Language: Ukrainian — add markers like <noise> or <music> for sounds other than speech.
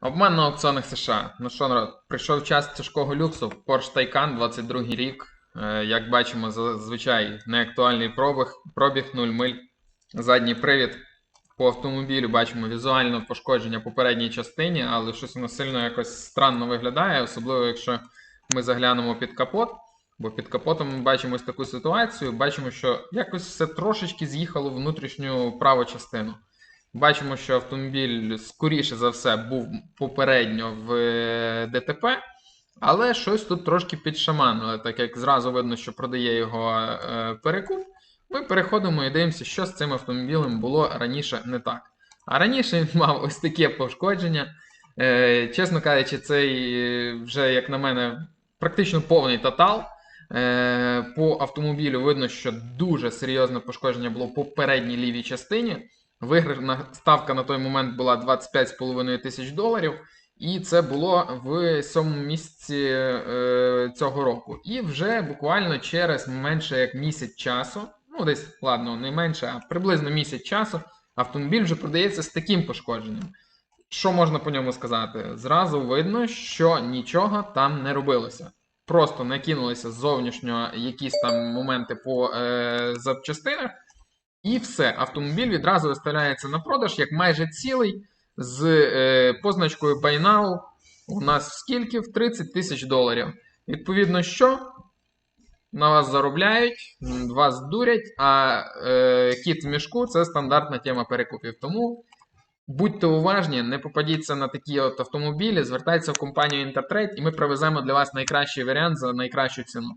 Обман на аукціонах США. Ну що, народ, прийшов час тяжкого люксу. Porsche Taycan, 22 рік. Е, Як бачимо, зазвичай неактуальний пробіг, пробіг 0 миль. Задній привід. По автомобілю бачимо візуально пошкодження по передній частині, але щось воно сильно якось странно виглядає, особливо якщо ми заглянемо під капот. Бо під капотом ми бачимо ось таку ситуацію. Бачимо, що якось все трошечки з'їхало внутрішню праву частину. Бачимо, що автомобіль, скоріше за все, був попередньо в е, ДТП, але щось тут трошки підшаманили, так як зразу видно, що продає його е, перекуп. Ми переходимо і дивимося, що з цим автомобілем було раніше не так. А раніше він мав <laughs> ось таке пошкодження. Е, чесно кажучи, цей вже, як на мене, практично повний тотал. По автомобілю видно, що дуже серйозне пошкодження було по передній лівій частині. Виграшна ставка на той момент була 25,5 тисяч доларів, і це було в сьомому місяці е, цього року. І вже буквально через менше як місяць часу, ну десь ладно, не менше, а приблизно місяць часу, автомобіль вже продається з таким пошкодженням. Що можна по ньому сказати? Зразу видно, що нічого там не робилося. Просто накинулися зовнішньо якісь там моменти по е, запчастинах. І все, автомобіль відразу виставляється на продаж як майже цілий з е, позначкою Buy Now У нас скільки? В 30 тисяч доларів. Відповідно, що? На вас заробляють, вас дурять, а е, кіт в мішку це стандартна тема перекупів. Тому будьте уважні, не попадіться на такі от автомобілі, звертайтеся в компанію Intertrade, і ми привеземо для вас найкращий варіант за найкращу ціну.